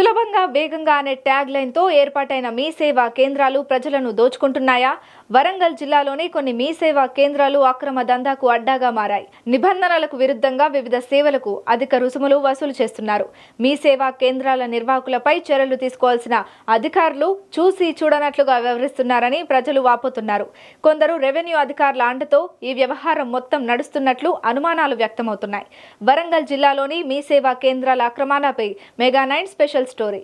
సులభంగా వేగంగా అనే ట్యాగ్ లైన్తో ఏర్పాటైన మీ సేవా కేంద్రాలు ప్రజలను దోచుకుంటున్నాయా? వరంగల్ జిల్లాలోని కొన్ని మీ సేవా కేంద్రాలు అక్రమ దందాకు అడ్డాగా మారాయి. నిబంధనలకు విరుద్ధంగా వివిధ సేవలకు అధిక రుసుములు వసూలు చేస్తున్నారు. మీ సేవా కేంద్రాల నిర్వాహకులపై చర్యలు తీసుకోవాల్సిన అధికారులు చూసి చూడనట్లుగా వ్యవహరిస్తున్నారని ప్రజలు వాపోతున్నారు. కొందరు రెవెన్యూ అధికారుల అండతో ఈ వ్యవహారం మొత్తం నడుస్తున్నట్లు అనుమానాలు వ్యక్తమవుతున్నాయి. వరంగల్ జిల్లాలోని మీ సేవా కేంద్రాల అక్రమాలపై మెగా నైన్ స్పెషల్ స్టోరీ.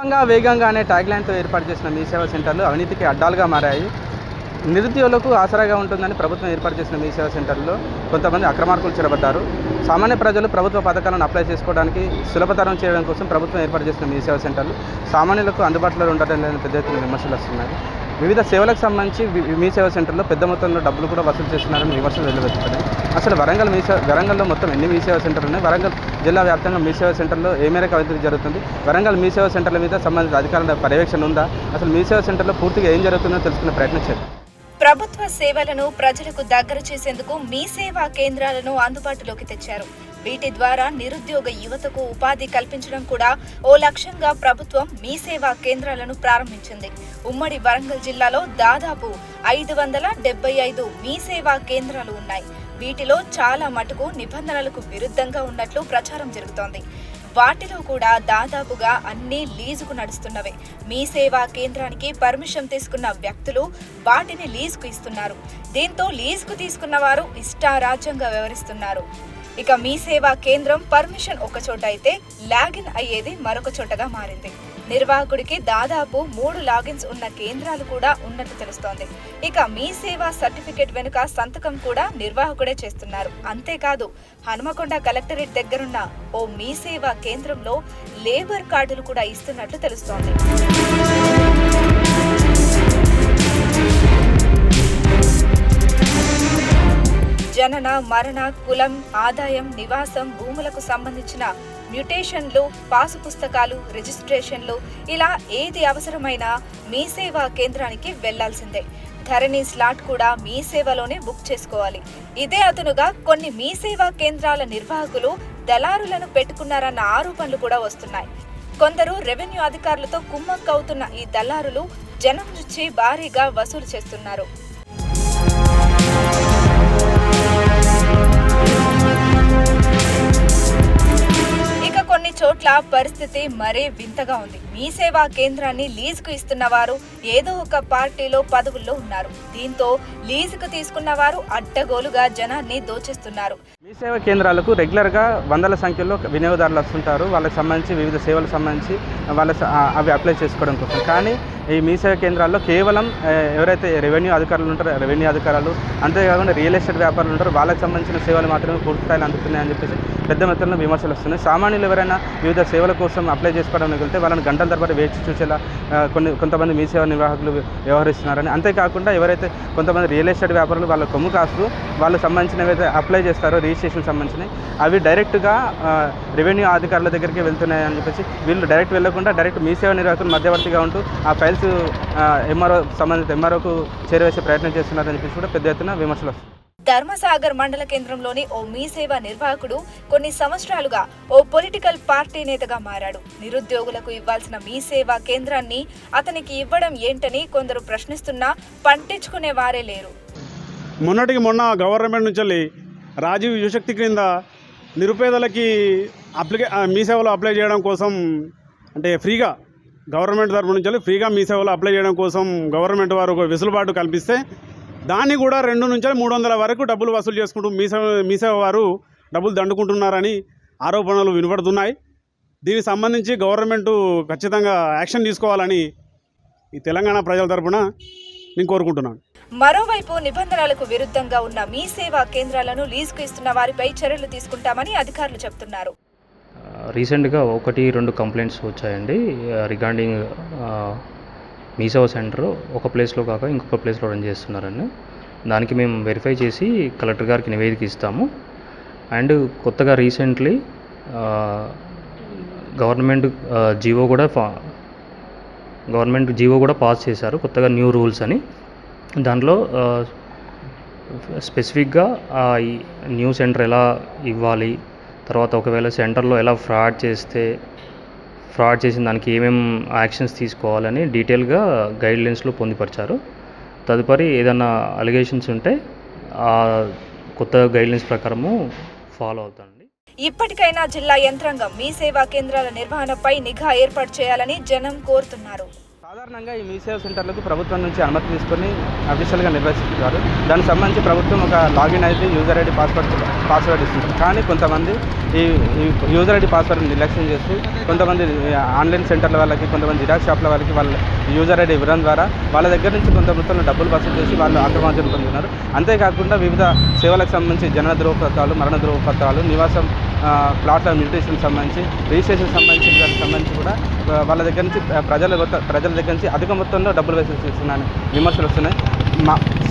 సులభంగా వేగంగా అనే ట్యాగ్ లైన్తో ఏర్పాటు చేసిన మీ సేవా సెంటర్లు అవినీతికి అడ్డాలుగా మారాయి. నిరుద్యోగులకు ఆసరాగా ఉంటుందని ప్రభుత్వం ఏర్పాటు చేసిన మీ సేవా సెంటర్లో కొంతమంది అక్రమార్కులు చేరబడ్డారు. సామాన్య ప్రజలు ప్రభుత్వ పథకాలను అప్లై చేసుకోవడానికి సులభతరం చేయడం కోసం ప్రభుత్వం ఏర్పాటు చేసిన మీ సేవా సెంటర్లు సామాన్యులకు అందుబాటులో ఉండటం లేని పెద్ద ఎత్తున విమర్శలు వస్తున్నాయి. వివిధ సేవలకు సంబంధించి మీ సేవా సెంటర్లో పెద్ద మొత్తంలో డబ్బులు కూడా వసూలు చేస్తున్నారని విమర్శలు వెలువెత్తుతున్నాయి. అసలు వరంగల్ మీ వరంగల్లో మొత్తం ఎన్ని మీ సేవా సెంటర్లు ఉన్నాయి? వరంగల్ జిల్లా వ్యాప్తంగా మీ సేవా సెంటర్లో ఏ మేరకు అభివృద్ధి జరుగుతుంది? వరంగల్ మీ సేవా సెంటర్ల మీద సంబంధిత అధికారుల పర్యవేక్షణ ఉందా? అసలు మీ సేవా సెంటర్లో పూర్తిగా ఏం జరుగుతుందో తెలుసుకునే ప్రయత్నం చేద్దాం. ప్రభుత్వ సేవలను ప్రజలకు దగ్గర చేసేందుకు మీ సేవా కేంద్రాలను అందుబాటులోకి తెచ్చారు. వీటి ద్వారా నిరుద్యోగ యువతకు ఉపాధి కల్పించడం కూడా ఓ లక్ష్యంగా ప్రభుత్వం మీ సేవా కేంద్రాలను ప్రారంభించింది. ఉమ్మడి వరంగల్ జిల్లాలో దాదాపు ఐదు వందల డెబ్బై ఐదు మీ సేవా కేంద్రాలు ఉన్నాయి. వీటిలో చాలా మటుకు నిబంధనలకు విరుద్ధంగా ఉన్నట్లు ప్రచారం జరుగుతోంది. వాటిలో కూడా దాదాపుగా అన్ని లీజుకు నడుస్తున్నవే. మీ సేవా కేంద్రానికి పర్మిషన్ తీసుకున్న వ్యక్తులు వాటిని లీజుకు ఇస్తున్నారు. దీంతో లీజుకు తీసుకున్న వారు ఇష్టారాజ్యంగా వ్యవహరిస్తున్నారు. ఇక మీ సేవా కేంద్రం పర్మిషన్ ఒక చోట అయితే లాగిన్ అయ్యేది మరొక చోటగా మారింది. నిర్వాహకుడికి దాదాపు మూడు లాగిన్స్ ఉన్న కేంద్రాలు కూడా ఉన్నట్లు తెలుస్తోంది. ఇక మీ సేవా సర్టిఫికేట్ వెనుక సంతకం కూడా నిర్వాహకుడే చేస్తున్నారు. అంతేకాదు హనుమకొండ కలెక్టరేట్ దగ్గరున్న ఓ మీ సేవా కేంద్రంలో లేబర్ కార్డులు కూడా ఇస్తున్నట్లు తెలుస్తోంది. జనన మరణ కులం ఆదాయం నివాసం భూములకు సంబంధించిన మ్యుటేషన్లు పాసు పుస్తకాలు రిజిస్ట్రేషన్లు ఇలా ఏది అవసరమైనా మీ సేవా కేంద్రానికి వెళ్ళాల్సిందే. ధరణి స్లాట్ కూడా మీ సేవలోనే బుక్ చేసుకోవాలి. ఇదే అతనుగా కొన్ని మీ సేవా కేంద్రాల నిర్వాహకులు దళారులను పెట్టుకున్నారన్న ఆరోపణలు కూడా వస్తున్నాయి. కొందరు రెవెన్యూ అధికారులతో కుమ్మక్కవుతున్న ఈ దళారులు జనం నుంచి భారీగా వసూలు చేస్తున్నారు. కొన్ని పరిస్థితి మరే వింతగా ఉంది. మీ సేవా కేంద్రాన్ని లీజుకు ఇస్తున్న వారు ఏదో ఒక పార్టీలో పదవుల్లో ఉన్నారు. దీంతో లీజుకు తీసుకున్న వారు అడ్డగోలుగా జనాన్ని దోచేస్తున్నారు. మీ సేవా కేంద్రాలకు రెగ్యులర్గా వందల సంఖ్యలో వినియోగదారులు వస్తుంటారు. వాళ్ళకి సంబంధించి వివిధ సేవలకు సంబంధించి వాళ్ళ అవి అప్లై చేసుకోవడం కోసం. కానీ ఈ మీసేవ కేంద్రాల్లో కేవలం ఎవరైతే రెవెన్యూ అధికారులు ఉంటారో రెవెన్యూ అధికారులు అంతేకాకుండా రియల్ ఎస్టేట్ వ్యాపారులు ఉంటారో వాళ్ళకి సంబంధించిన సేవలు మాత్రమే పూర్తి స్థాయిలో అందుతున్నాయని చెప్పేసి పెద్ద మొత్తంలో విమర్శలు వస్తున్నాయి. సామాన్యులు ఎవరైనా వివిధ సేవల కోసం అప్లై చేసుకోవడానికి వెళ్తే వాళ్ళని గంటల తర్వాత వేచి చూసేలా కొన్ని కొంతమంది మీ సేవా నిర్వాహకులు వ్యవహరిస్తున్నారని. అంతేకాకుండా ఎవరైతే కొంతమంది రియల్ ఎస్టేట్ వ్యాపారులు వాళ్ళ కొమ్ము కాస్తూ వాళ్ళకి సంబంధించినవి అయితే అప్లై చేస్తారో రిజిస్ట్రేషన్ సంబంధించినవి అవి డైరెక్ట్గా రెవెన్యూ అధికారుల దగ్గరికి వెళ్తున్నాయి అని చెప్పేసి వీళ్ళు డైరెక్ట్ వెళ్ళకుండా డైరెక్ట్ మీ సేవ నిర్వాహకులు మధ్యవర్తిగా ఉంటూ ఆ ఫైల్స్ ఎంఆర్ఓ సంబంధిత ఎంఆర్ఓకు చేరవేసే ప్రయత్నం చేస్తున్నారని చెప్పేసి కూడా పెద్ద ఎత్తున విమర్శలు వస్తున్నాయి. ధర్మసాగర్ మండల కేంద్రంలోని ఓ మీ సేవ నిర్వాహకుడు కొన్ని సంవత్సరాలుగా ఓ పొలిటికల్ పార్టీ నేతగా మారాడు. నిరుద్యోగులకు ఇవ్వాల్సిన మీసేవా కేంద్రాన్ని అతనికి ఇవ్వడం ఏంటని కొందరు ప్రశ్నిస్తున్నా పట్టించుకునే వారే లేరు. మొన్నటికి మొన్న గవర్నమెంట్ నుంచి రాజీవ్ యువశక్తి క్రింద నిరుపేదలకి అప్లికే మీ సేవలో అప్లై చేయడం కోసం అంటే ఫ్రీగా గవర్నమెంట్ తరపు నుంచి ఫ్రీగా మీ సేవలో అప్లై చేయడం కోసం గవర్నమెంట్ వారు ఒక వెసులుబాటు కల్పిస్తే దాన్ని కూడా రెండు నుంచి మూడు వందల వరకు డబ్బులు వసూలు చేసుకుంటూ మీ సేవ మీ సేవ వారు డబ్బులు దండుకుంటున్నారని ఆరోపణలు వినపడుతున్నాయి దీనికి సంబంధించి గవర్నమెంట్ ఖచ్చితంగా యాక్షన్ తీసుకోవాలని ఈ తెలంగాణ ప్రజల తరపున నేను కోరుకుంటున్నాను. మరోవైపు నిబంధనలకు విరుద్ధంగా ఉన్న మీ సేవా కేంద్రాలను లీజుకు ఇస్తున్న వారిపై చర్యలు తీసుకుంటామని అధికారులు చెబుతున్నారు రీసెంట్గా ఒకటి రెండు కంప్లైంట్స్ వచ్చాయండి. రిగార్డింగ్ మీసేవ సెంటర్ ఒక ప్లేస్లో కాక ఇంకొక ప్లేస్లో రన్ చేస్తున్నారని దానికి మేము వెరిఫై చేసి కలెక్టర్ గారికి నివేదిక ఇస్తాము. అండ్ కొత్తగా రీసెంట్లీ గవర్నమెంట్ జీవో కూడా గవర్నమెంట్ జీవో కూడా పాస్ చేశారు కొత్తగా న్యూ రూల్స్ అని. దాంట్లో స్పెసిఫిక్గా ఆ ఈ న్యూ సెంటర్ ఎలా ఇవ్వాలి తర్వాత ఒకవేళ సెంటర్లో ఎలా ఫ్రాడ్ చేస్తే ఫ్రాడ్ చేసిన దానికి ఏమేం యాక్షన్స్ తీసుకోవాలని డీటెయిల్గా గైడ్లైన్స్లో పొందుపరిచారు. తదుపరి ఏదైనా అలిగేషన్స్ ఉంటే ఆ కొత్త గైడ్లైన్స్ ప్రకారము ఫాలో అవుతానండి. ఇప్పటికైనా జిల్లా యంత్రాంగం మీ సేవా కేంద్రాల నిర్వహణపై నిఘా ఏర్పాటు చేయాలని జనం కోరుతున్నారు. సాధారణంగా ఈ మీ సేవ సెంటర్లకు ప్రభుత్వం నుంచి అనుమతి తీసుకొని అఫీషియల్గా నిర్వహిస్తున్నారు. దానికి సంబంధించి ప్రభుత్వం ఒక లాగిన్ అయితే యూజర్ ఐడి పాస్వర్డ్ పాస్వర్డ్ ఇస్తుంది. కానీ కొంతమంది ఈ యూజర్ ఐడి పాస్వర్డ్ నిర్లక్ష్యం చేస్తూ కొంతమంది ఆన్లైన్ సెంటర్ల వాళ్ళకి కొంతమంది జిరాక్స్ షాప్ల వాళ్ళకి వాళ్ళ యూజర్ ఐడి ఇవ్వడం ద్వారా వాళ్ళ దగ్గర నుంచి కొంత మొత్తంలో డబ్బులు వసూలు చేసి వాళ్ళు అక్రమార్జన పొందుతున్నారు. అంతేకాకుండా వివిధ సేవలకు సంబంధించి జన ధృవపత్రాలు మరణ ధ్రువపత్రాలు నివాసం ప్లాట్ల మ్యూటేషన్ సంబంధించి రిజిస్ట్రేషన్ సంబంధించి దానికి సంబంధించి కూడా వాళ్ళ దగ్గర నుంచి ప్రజల ప్రజల దగ్గర నుంచి అధిక మొత్తంలో డబ్బులు వసూలు విమర్శలు వస్తున్నాయి.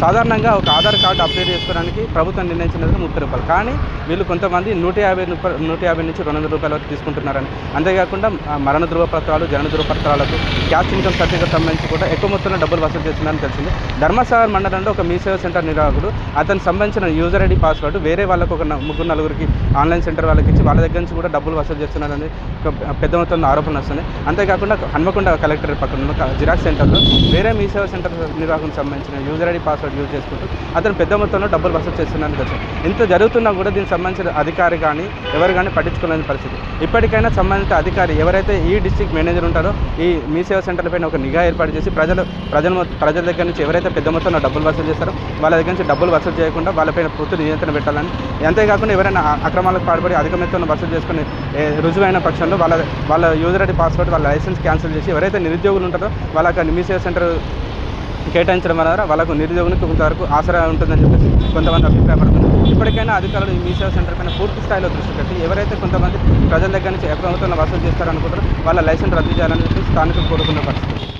సాధారణంగా ఒక ఆధార్ కార్డు అప్డేట్ చేసుకోవడానికి ప్రభుత్వం నిర్ణయించినది ముప్పై రూపాయలు. కానీ వీళ్ళు కొంతమంది నూట యాభై రూపాయలు నూట యాభై నుంచి రెండు వందల రూపాయల వరకు తీసుకుంటున్నారని. అంతేకాకుండా మరణ ధృవపత్రాలు జన ధృవపత్రాలకు క్యాష్ ఇన్కమ్ సర్టిఫికేట్ సంబంధించి కూడా ఎక్కువ మొత్తంలో డబ్బులు వసూలు చేస్తున్నారని తెలిసింది. ధర్మసాగర్ మండలంలో ఒక మీ సేవ సెంటర్ నిర్వాహకుడు అతనికి సంబంధించిన యూజర్ ఐడి పాస్వర్డ్ వేరే వాళ్ళకు ఒక ముగ్గురు నలుగురికి ఆన్లైన్ సెంటర్ వాళ్ళకి ఇచ్చి వాళ్ళ దగ్గర నుంచి కూడా డబ్బులు వసూలు చేస్తున్నారని పెద్ద మొత్తంలో ఆరోపణలు వస్తున్నాయి. అంతేకాకుండా హన్మకొండ కలెక్టర్ పక్కన జిరాక్స్ సెంటర్లో వేరే మీ సేవ సెంటర్ నిర్వాహకునికి సంబంధించిన యూజర్ ఐడి పాస్వర్డ్ యూజ్ చేసుకుంటూ అతను పెద్ద మొత్తంలో డబ్బులు వసూలు చేస్తున్నాను వచ్చాను ఇంత జరుగుతున్నా కూడా దీనికి సంబంధించిన అధికారి కానీ ఎవరు కానీ పట్టించుకోలేని పరిస్థితి. ఇప్పటికైనా సంబంధిత అధికారి ఎవరైతే ఈ డిస్ట్రిక్ట్ మేనేజర్ ఉంటారో ఈ మీ సేవా సెంటర్ల పైన ఒక నిఘా ఏర్పాటు చేసి ప్రజలు ప్రజల ప్రజల దగ్గర నుంచి ఎవరైతే పెద్ద మొత్తంలో డబ్బులు వసూలు చేస్తారో వాళ్ళ దగ్గర నుంచి డబ్బులు వసూలు చేయకుండా వాళ్ళపైన పూర్తి నియంత్రణ పెట్టాలని. అంతేకాకుండా ఎవరైనా అక్రమాలకు పాల్పడి అధిక మొత్తంలో వసూలు చేసుకుని ఏ, రుజువైన పక్షంలో వాళ్ళ వాళ్ళ యూజర్ ఐడి పాస్వర్డ్ వాళ్ళ లైసెన్స్ క్యాన్సిల్ చేసి ఎవరైతే నిరుద్యోగులు ఉంటారో వాళ్ళకి మీ సేవా సెంటర్ కేటాయించడం వల్ల వాళ్ళకు నిరుద్యోగులకు కొంతవరకు ఆసరా ఉంటుందని చెప్పేసి కొంతమంది అభిప్రాయపడుతుంది ఇప్పటికైనా అధికారులు ఈ మీ సెంటర్ పైన పూర్తి స్థాయిలో దృష్టి పెట్టి ఎవరైతే కొంతమంది ప్రజల దగ్గర నుంచి ప్రభుత్వంలో వసూలు చేస్తారనుకుంటారో వాళ్ళ లైసెన్స్ రద్దు చేయాలని చెప్పి స్థానికులు కోరుకున్న పరిస్థితి.